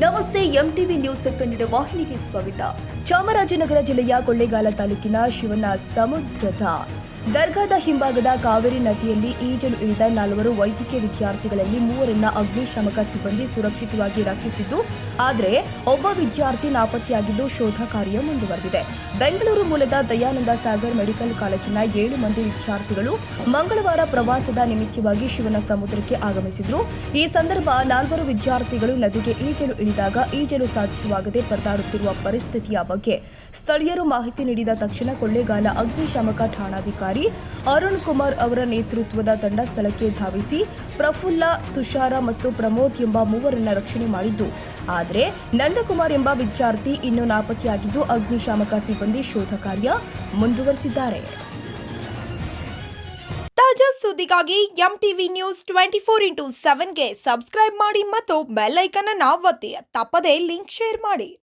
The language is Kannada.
ನಮಸ್ತೆ ಎಂಟಿವಿ ನ್ಯೂಸ್ ಕನ್ನಡ ವಾಹಿನಿಗೆ ಸ್ವಾಗತ. ಚಾಮರಾಜನಗರ ಜಿಲ್ಲೆಯ ಕೊಳ್ಳೇಗಾಲ ತಾಲೂಕಿನ ಶಿವನ ಸಮುದ್ರದ ದರ್ಗಾದ ಹಿಂಭಾಗದ ಕಾವೇರಿ ನದಿಯಲ್ಲಿ ಈಜಲು ಇಳಿದ ನಾಲ್ವರು ವೈದ್ಯಕೀಯ ವಿದ್ಯಾರ್ಥಿಗಳಲ್ಲಿ ಮೂವರನ್ನ ಅಗ್ನಿಶಾಮಕ ಸಿಬ್ಬಂದಿ ಸುರಕ್ಷಿತವಾಗಿ ರಕ್ಷಿಸಿದ್ದು, ಆದರೆ ಒಬ್ಬ ವಿದ್ಯಾರ್ಥಿ ನಾಪತ್ತೆಯಾಗಿದ್ದು ಶೋಧ ಕಾರ್ಯ ಮುಂದುವರೆದಿದೆ. ಬೆಂಗಳೂರು ಮೂಲದ ದಯಾನಂದ ಸಾಗರ್ ಮೆಡಿಕಲ್ ಕಾಲೇಜಿನ ಏಳು ಮಂದಿ ವಿದ್ಯಾರ್ಥಿಗಳು ಮಂಗಳವಾರ ಪ್ರವಾಸದ ನಿಮಿತ್ತವಾಗಿ ಶಿವನ ಸಮುದ್ರಕ್ಕೆ ಆಗಮಿಸಿದ್ರು. ಈ ಸಂದರ್ಭ ನಾಲ್ವರು ವಿದ್ಯಾರ್ಥಿಗಳು ನದಿಗೆ ಈಜಲು ಇಳಿದಾಗ ಈಜಲು ಸಾಧ್ಯವಾಗದೆ ಪರದಾಡುತ್ತಿರುವ ಪರಿಸ್ಥಿತಿಯ ಬಗ್ಗೆ ಸ್ಥಳೀಯರು ಮಾಹಿತಿ ನೀಡಿದ ತಕ್ಷಣ ಕೊಳ್ಳೇಗಾಲ ಅಗ್ನಿಶಾಮಕ ಠಾಣಾಧಿಕಾರಿ ಅರುಣ್ ಕುಮಾರ್ ಅವರ ನೇತೃತ್ವದ ತಂಡ ಸ್ಥಳಕ್ಕೆ ಧಾವಿಸಿ ಪ್ರಫುಲ್ಲ, ತುಷಾರ ಮತ್ತು ಪ್ರಮೋದ್ ಎಂಬ ಮೂವರನ್ನ ರಕ್ಷಣೆ ಮಾಡಿದ್ದು. ಆದರೆ, ನಂದಕುಮಾರ್ ಎಂಬ ವಿದ್ಯಾರ್ಥಿ ಇನ್ನೂ ನಾಪತ್ತೆಯಾಗಿದ್ದು, ಅಗ್ನಿಶಾಮಕ ಸಿಬ್ಬಂದಿ ಶೋಧ ಕಾರ್ಯ ಮುಂದುವರೆಸಿದ್ದಾರೆ. ತಾಜಾ ಸುದ್ದಿಗಾಗಿ M TV news twenty four into ಸೆವೆನ್ಗೆ subscribe ಮಾಡಿ ಮತ್ತು ಬೆಲ್ ಐಕನ್ ಅನ್ನು ಒತ್ತಿ. ತಪ್ಪದೇ ಲಿಂಕ್ ಶೇರ್ ಮಾಡಿ.